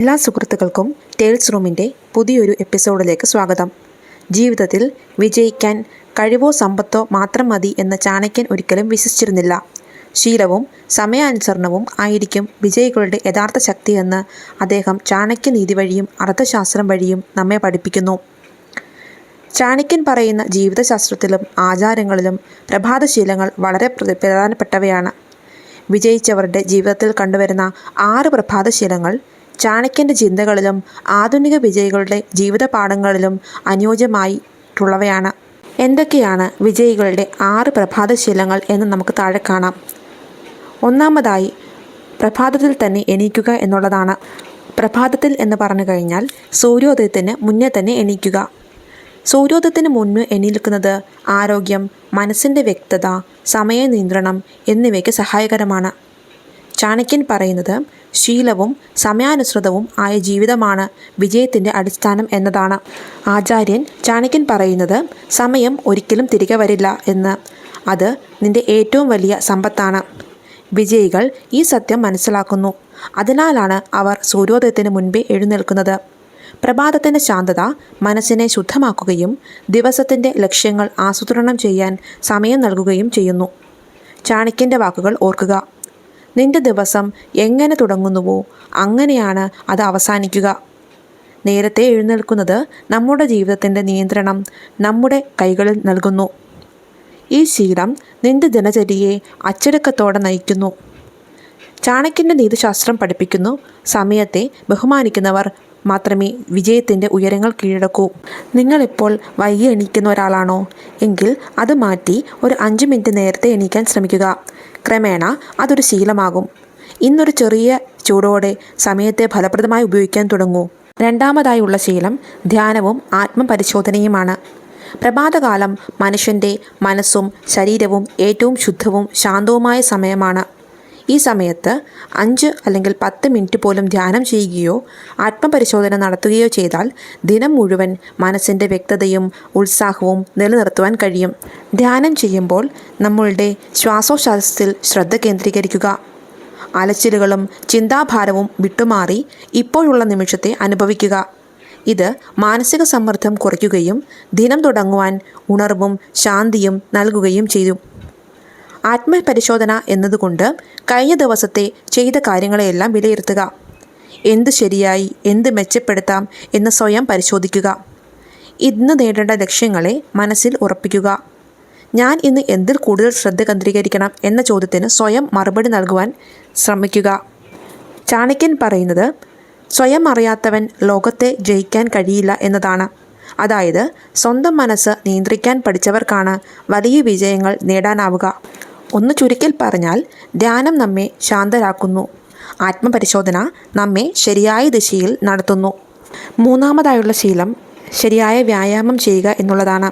എല്ലാ സുഹൃത്തുക്കൾക്കും ടേൽസ് റൂമിന്റെ പുതിയൊരു എപ്പിസോഡിലേക്ക് സ്വാഗതം. ജീവിതത്തിൽ വിജയിക്കാൻ കഴിവോ സമ്പത്തോ മാത്രം മതി എന്ന ചാണക്യൻ ഒരിക്കലും വിശ്വസിച്ചിരുന്നില്ല. ശീലവും സമയാനുസരണവും ആയിരിക്കും വിജയികളുടെ യഥാർത്ഥ ശക്തിയെന്ന് അദ്ദേഹം ചാണക്യനീതി വഴിയും അർത്ഥശാസ്ത്രം വഴിയും നമ്മെ പഠിപ്പിക്കുന്നു. ചാണക്യൻ പറയുന്ന ജീവിതശാസ്ത്രത്തിലും ആചാരങ്ങളിലും പ്രഭാതശീലങ്ങൾ വളരെ പ്ര- പ്രധാനപ്പെട്ടവയാണ്. വിജയിച്ചവരുടെ ജീവിതത്തിൽ കണ്ടുവരുന്ന ആറ് പ്രഭാതശീലങ്ങൾ ചാണക്യന്റെ ചിന്തകളിലും ആധുനിക വിജയികളുടെ ജീവിത പാഠങ്ങളിലും അനുയോജ്യമായിട്ടുള്ളവയാണ്. എന്തൊക്കെയാണ് വിജയികളുടെ ആറ് പ്രഭാതശീലങ്ങൾ എന്ന് നമുക്ക് താഴെ കാണാം. ഒന്നാമതായി പ്രഭാതത്തിൽ തന്നെ എണീക്കുക എന്നുള്ളതാണ്. പ്രഭാതത്തിൽ എന്ന് പറഞ്ഞു കഴിഞ്ഞാൽ സൂര്യോദയത്തിന് മുന്നേ തന്നെ എണീക്കുക. സൂര്യോദയത്തിന് മുന്നേ എണീൽക്കുന്നത് ആരോഗ്യം മനസ്സിന്റെ വ്യക്തത സമയ നിയന്ത്രണം എന്നിവയ്ക്ക് സഹായകരമാണ്. ചാണക്യൻ പറയുന്നത് ശീലവും സമയാനുസൃതവും ആയ ജീവിതമാണ് വിജയത്തിന്റെ അടിസ്ഥാനം എന്നതാണ്. ആചാര്യൻ ചാണക്യൻ പറയുന്നത് സമയം ഒരിക്കലും തിരികെ വരില്ല എന്ന്. അത് നിന്റെ ഏറ്റവും വലിയ സമ്പത്താണ്. വിജയികൾ ഈ സത്യം മനസ്സിലാക്കുന്നു. അതിനാലാണ് അവർ സൂര്യോദയത്തിന് മുൻപേ എഴുന്നേൽക്കുന്നത്. പ്രഭാതത്തിന്റെ ശാന്തത മനസ്സിനെ ശുദ്ധമാക്കുകയും ദിവസത്തിന്റെ ലക്ഷ്യങ്ങൾ ആസൂത്രണം ചെയ്യാൻ സമയം നൽകുകയും ചെയ്യുന്നു. ചാണക്യന്റെ വാക്കുകൾ ഓർക്കുക. നിന്റെ ദിവസം എങ്ങനെ തുടങ്ങുന്നുവോ അങ്ങനെയാണ് അത് അവസാനിക്കുക. നേരത്തെ എഴുന്നേൽക്കുന്നത് നമ്മുടെ ജീവിതത്തിന്റെ നിയന്ത്രണം നമ്മുടെ കൈകളിൽ നൽകുന്നു. ഈ ശീലം നിന്റെ ദിനചര്യയെ അച്ചടക്കത്തോടെ നയിക്കുന്നു. ചാണക്യന്റെ നീതിശാസ്ത്രം പഠിപ്പിക്കുന്നു. സമയത്തെ ബഹുമാനിക്കുന്നവർ മാത്രമേ വിജയത്തിന്റെ ഉയരങ്ങൾ കീഴടക്കൂ. നിങ്ങളിപ്പോൾ വൈകി എണീക്കുന്ന ഒരാളാണോ? എങ്കിൽ അത് മാറ്റി ഒരു അഞ്ച് മിനിറ്റ് നേരത്തെ എണീക്കാൻ ശ്രമിക്കുക. ക്രമേണ അതൊരു ശീലമാകും. ഇന്നൊരു ചെറിയ ചൂടോടെ സമയത്തെ ഫലപ്രദമായി ഉപയോഗിക്കാൻ തുടങ്ങൂ. രണ്ടാമതായുള്ള ശീലം ധ്യാനവും ആത്മപരിശോധനയുമാണ്. പ്രഭാതകാലം മനുഷ്യന്റെ മനസ്സും ശരീരവും ഏറ്റവും ശുദ്ധവും ശാന്തവുമായ സമയമാണ്. ഈ സമയത്ത് അഞ്ച് അല്ലെങ്കിൽ പത്ത് മിനിറ്റ് പോലും ധ്യാനം ചെയ്യുകയോ ആത്മപരിശോധന നടത്തുകയോ ചെയ്താൽ ദിനം മുഴുവൻ മനസ്സിന്റെ വ്യക്തതയും ഉത്സാഹവും നിലനിർത്തുവാൻ കഴിയും. ധ്യാനം ചെയ്യുമ്പോൾ നമ്മളുടെ ശ്വാസോച്ഛ്വാസത്തിൽ ശ്രദ്ധ കേന്ദ്രീകരിക്കുക. അലച്ചിലുകളും ചിന്താഭാരവും വിട്ടുമാറി ഇപ്പോഴുള്ള നിമിഷത്തെ അനുഭവിക്കുക. ഇത് മാനസിക സമ്മർദ്ദം കുറയ്ക്കുകയും ദിനം തുടങ്ങുവാൻ ഉണർവും ശാന്തിയും നൽകുകയും ചെയ്തു ആത്മപരിശോധന എന്നതുകൊണ്ട് കഴിഞ്ഞ ദിവസത്തെ ചെയ്ത കാര്യങ്ങളെയെല്ലാം വിലയിരുത്തുക. എന്ത് ശരിയായി എന്ത് മെച്ചപ്പെടുത്താം എന്ന് സ്വയം പരിശോധിക്കുക. ഇന്ന് നേടേണ്ട ലക്ഷ്യങ്ങളെ മനസ്സിൽ ഉറപ്പിക്കുക. ഞാൻ ഇന്ന് എന്തിൽ കൂടുതൽ ശ്രദ്ധ കേന്ദ്രീകരിക്കണം എന്ന ചോദ്യത്തിന് സ്വയം മറുപടി നൽകുവാൻ ശ്രമിക്കുക. ചാണക്യൻ പറയുന്നത് സ്വയം അറിയാത്തവൻ ലോകത്തെ ജയിക്കാൻ കഴിയില്ല എന്നതാണ്. അതായത് സ്വന്തം മനസ്സ് നിയന്ത്രിക്കാൻ പഠിച്ചവർക്കാണ് വലിയ വിജയങ്ങൾ നേടാനാവുക. ഒന്ന് ചുരുക്കിൽ പറഞ്ഞാൽ ധ്യാനം നമ്മെ ശാന്തരാക്കുന്നു. ആത്മപരിശോധന നമ്മെ ശരിയായ ദിശയിൽ നടത്തുന്നു. മൂന്നാമതായുള്ള ശീലം ശരിയായ വ്യായാമം ചെയ്യുക എന്നുള്ളതാണ്.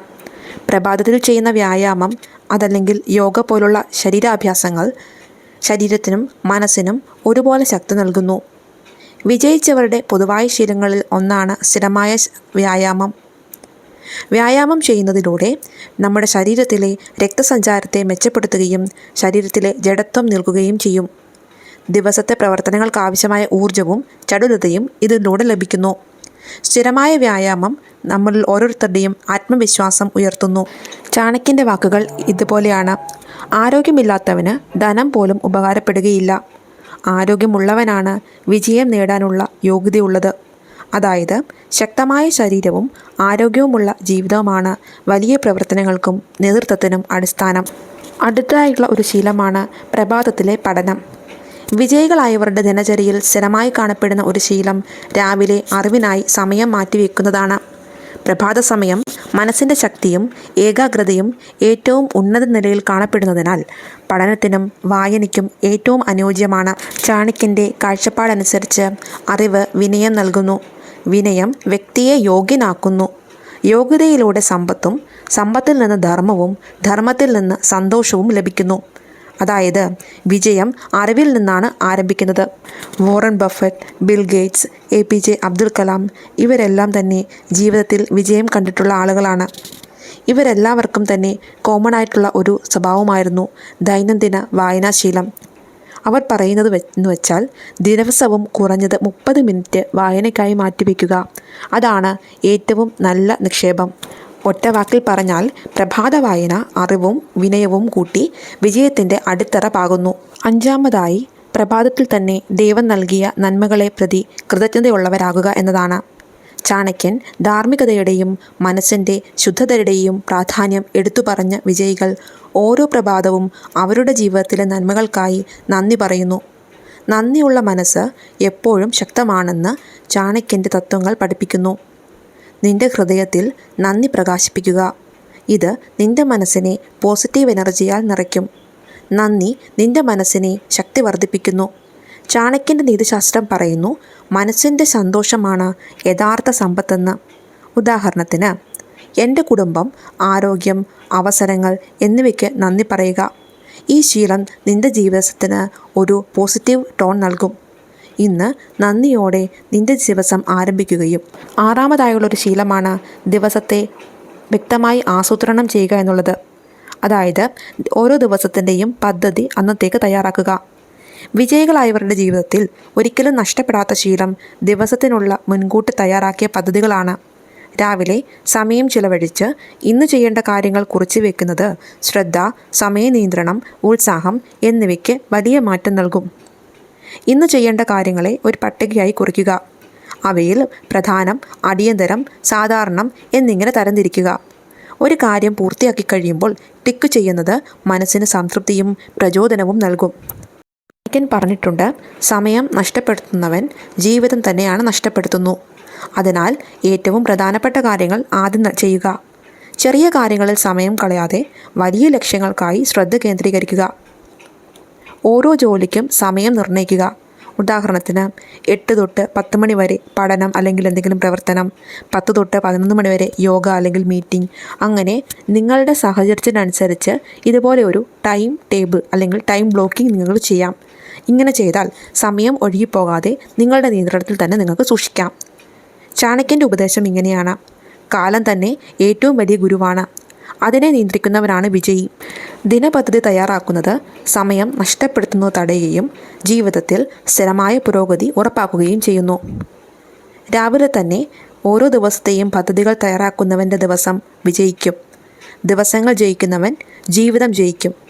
പ്രഭാതത്തിൽ ചെയ്യുന്ന വ്യായാമം അതല്ലെങ്കിൽ യോഗ പോലുള്ള ശരീരാഭ്യാസങ്ങൾ ശരീരത്തിനും മനസ്സിനും ഒരുപോലെ ശക്തി നൽകുന്നു. വിജയിച്ചവരുടെ പൊതുവായ ശീലങ്ങളിൽ ഒന്നാണ് സ്ഥിരമായ വ്യായാമം. വ്യായാമം ചെയ്യുന്നതിലൂടെ നമ്മുടെ ശരീരത്തിലെ രക്തസഞ്ചാരത്തെ മെച്ചപ്പെടുത്തുകയും ശരീരത്തിലെ ജഡത്വം നിൽക്കുകയും ചെയ്യും. ദിവസത്തെ പ്രവർത്തനങ്ങൾക്ക് ആവശ്യമായ ഊർജവും ചടുലതയും ഇതിലൂടെ ലഭിക്കുന്നു. സ്ഥിരമായ വ്യായാമം നമ്മളിൽ ഓരോരുത്തരുടെയും ആത്മവിശ്വാസം ഉയർത്തുന്നു. ചാണക്യന്റെ വാക്കുകൾ ഇതുപോലെയാണ്. ആരോഗ്യമില്ലാത്തവന് ധനം പോലും ഉപകാരപ്പെടുകയില്ല. ആരോഗ്യമുള്ളവനാണ് വിജയം നേടാനുള്ള യോഗ്യതയുള്ളത്. അതായത് ശക്തമായ ശരീരവും ആരോഗ്യവുമുള്ള ജീവിതവുമാണ് വലിയ പ്രവർത്തനങ്ങൾക്കും നേതൃത്വത്തിനും അടിസ്ഥാനം. അടുത്തതായിട്ടുള്ള ഒരു ശീലമാണ് പ്രഭാതത്തിലെ പഠനം. വിജയികളായവരുടെ ദിനചര്യയിൽ സ്ഥിരമായി കാണപ്പെടുന്ന ഒരു ശീലം രാവിലെ അറിവിനായി സമയം മാറ്റിവെക്കുന്നതാണ്. പ്രഭാത സമയം മനസ്സിന്റെ ശക്തിയും ഏകാഗ്രതയും ഏറ്റവും ഉന്നത നിലയിൽ കാണപ്പെടുന്നതിനാൽ പഠനത്തിനും വായനയ്ക്കും ഏറ്റവും അനുയോജ്യമാണ്. ചാണക്യന്റെ കാഴ്ചപ്പാടനുസരിച്ച് അറിവ് വിനയം നൽകുന്നു. വിനയം വ്യക്തിയെ യോഗ്യനാക്കുന്നു. യോഗ്യതയിലൂടെ സമ്പത്തും സമ്പത്തിൽ നിന്ന് ധർമ്മവും ധർമ്മത്തിൽ നിന്ന് സന്തോഷവും ലഭിക്കുന്നു. അതായത് വിജയം അറിവിൽ നിന്നാണ് ആരംഭിക്കുന്നത്. Warren Buffett Bill Gates A P J Abdul Kalam ഇവരെല്ലാം തന്നെ ജീവിതത്തിൽ വിജയം കണ്ടിട്ടുള്ള ആളുകളാണ്. ഇവരെല്ലാവർക്കും തന്നെ കോമൺ ആയിട്ടുള്ള ഒരു സ്വഭാവമായിരുന്നു ദൈനംദിന വായനാശീലം. അവർ പറയുന്നത് എന്ന് വെച്ചാൽ ദിവസവും കുറഞ്ഞത് മുപ്പത് മിനിറ്റ് വായനയ്ക്കായി മാറ്റിവെക്കുക. അതാണ് ഏറ്റവും നല്ല നിക്ഷേപം. ഒറ്റ വാക്കിൽ പറഞ്ഞാൽ പ്രഭാത വായന അറിവും വിനയവും കൂട്ടി വിജയത്തിന്റെ അടിത്തറ പാകുന്നു. അഞ്ചാമതായി പ്രഭാതത്തിൽ തന്നെ ദൈവം നൽകിയ നന്മകളെ പ്രതി കൃതജ്ഞതയുള്ളവരാകുക എന്നതാണ്. ചാണക്യൻ ധാർമ്മികതയുടെയും മനസ്സിന്റെ ശുദ്ധതയുടെയും പ്രാധാന്യം എടുത്തു പറഞ്ഞ വിജയികൾ ഓരോ പ്രഭാതവും അവരുടെ ജീവിതത്തിലെ നന്മകൾക്കായി നന്ദി പറയുന്നു. നന്ദിയുള്ള മനസ്സ് എപ്പോഴും ശക്തമാണെന്ന് ചാണക്യന്റെ തത്വങ്ങൾ പഠിപ്പിക്കുന്നു. നിന്റെ ഹൃദയത്തിൽ നന്ദി പ്രകാശിപ്പിക്കുക. ഇത് നിന്റെ മനസ്സിനെ പോസിറ്റീവ് എനർജിയാൽ നിറയ്ക്കും. നന്ദി നിന്റെ മനസ്സിനെ ശക്തി വർദ്ധിപ്പിക്കുന്നു. ചാണക്യന്റെ നീതിശാസ്ത്രം പറയുന്നു മനസ്സിന്റെ സന്തോഷമാണ് യഥാർത്ഥ സമ്പത്തെന്ന്. ഉദാഹരണത്തിന് എന്റെ കുടുംബം ആരോഗ്യം അവസരങ്ങൾ എന്നിവയ്ക്ക് നന്ദി പറയുക. ഈ ശീലം നിന്റെ ജീവിതത്തിന് ഒരു പോസിറ്റീവ് ടോൺ നൽകും. ഇന്ന് നന്ദിയോടെ നിന്റെ ദിവസം ആരംഭിക്കുകയും ആറാമതായുള്ളൊരു ശീലമാണ് ദിവസത്തെ വ്യക്തമായി ആസൂത്രണം ചെയ്യുക എന്നുള്ളത്. അതായത് ഓരോ ദിവസത്തിന്റെയും പദ്ധതി അന്നത്തേക്ക് തയ്യാറാക്കുക. വിജയികളായവരുടെ ജീവിതത്തിൽ ഒരിക്കലും നഷ്ടപ്പെടാത്ത ശീലം ദിവസത്തിനുള്ള മുൻകൂട്ടി തയ്യാറാക്കിയ പദ്ധതികളാണ്. രാവിലെ സമയം ചിലവഴിച്ച് ഇന്ന് ചെയ്യേണ്ട കാര്യങ്ങൾ കുറിച്ചു വെക്കുന്നത് ശ്രദ്ധ സമയനിയന്ത്രണം ഉത്സാഹം എന്നിവയ്ക്ക് വലിയ മാറ്റം നൽകും. ഇന്ന് ചെയ്യേണ്ട കാര്യങ്ങളെ ഒരു പട്ടികയായി കുറിക്കുക. അവയിൽ പ്രധാനം അടിയന്തരം സാധാരണം എന്നിങ്ങനെ തരംതിരിക്കുക. ഒരു കാര്യം പൂർത്തിയാക്കി കഴിയുമ്പോൾ ടിക്ക് ചെയ്യുന്നത് മനസ്സിന് സംതൃപ്തിയും പ്രചോദനവും നൽകും. ൻ പറഞ്ഞിട്ടുണ്ട് സമയം നഷ്ടപ്പെടുത്തുന്നവൻ ജീവിതം തന്നെയാണ് നഷ്ടപ്പെടുത്തുന്നു. അതിനാൽ ഏറ്റവും പ്രധാനപ്പെട്ട കാര്യങ്ങൾ ആദ്യം ചെയ്യുക. ചെറിയ കാര്യങ്ങളിൽ സമയം കളയാതെ വലിയ ലക്ഷ്യങ്ങൾക്കായി ശ്രദ്ധ കേന്ദ്രീകരിക്കുക. ഓരോ ജോലിക്കും സമയം നിർണയിക്കുക. ഉദാഹരണത്തിന് എട്ട് തൊട്ട് പത്ത് മണി വരെ പഠനം അല്ലെങ്കിൽ എന്തെങ്കിലും പ്രവർത്തനം പത്ത് തൊട്ട് പതിനൊന്ന് മണി വരെ യോഗ അല്ലെങ്കിൽ മീറ്റിംഗ് അങ്ങനെ നിങ്ങളുടെ സാഹചര്യത്തിനനുസരിച്ച് ഇതുപോലെ ഒരു ടൈം ടേബിൾ അല്ലെങ്കിൽ ടൈം ബ്ലോക്കിംഗ് നിങ്ങൾ ചെയ്യാം. ഇങ്ങനെ ചെയ്താൽ സമയം ഒഴുകിപ്പോകാതെ നിങ്ങളുടെ നിയന്ത്രണത്തിൽ തന്നെ നിങ്ങൾക്ക് സൂക്ഷിക്കാം. ചാണക്യന്റെ ഉപദേശം ഇങ്ങനെയാണ്. കാലം തന്നെ ഏറ്റവും വലിയ ഗുരുവാണ്. അതിനെ നിയന്ത്രിക്കുന്നവനാണ് വിജയി. ദിനപദ്ധതി തയ്യാറാക്കുന്നത് സമയം നഷ്ടപ്പെടുത്തുന്നത് തടയുകയും ജീവിതത്തിൽ സ്ഥിരമായ പുരോഗതി ഉറപ്പാക്കുകയും ചെയ്യുന്നു. രാവിലെ തന്നെ ഓരോ ദിവസത്തെയും പദ്ധതികൾ തയ്യാറാക്കുന്നവന്റെ ദിവസം വിജയിക്കും. ദിവസങ്ങൾ ജയിക്കുന്നവൻ ജീവിതം ജയിക്കും.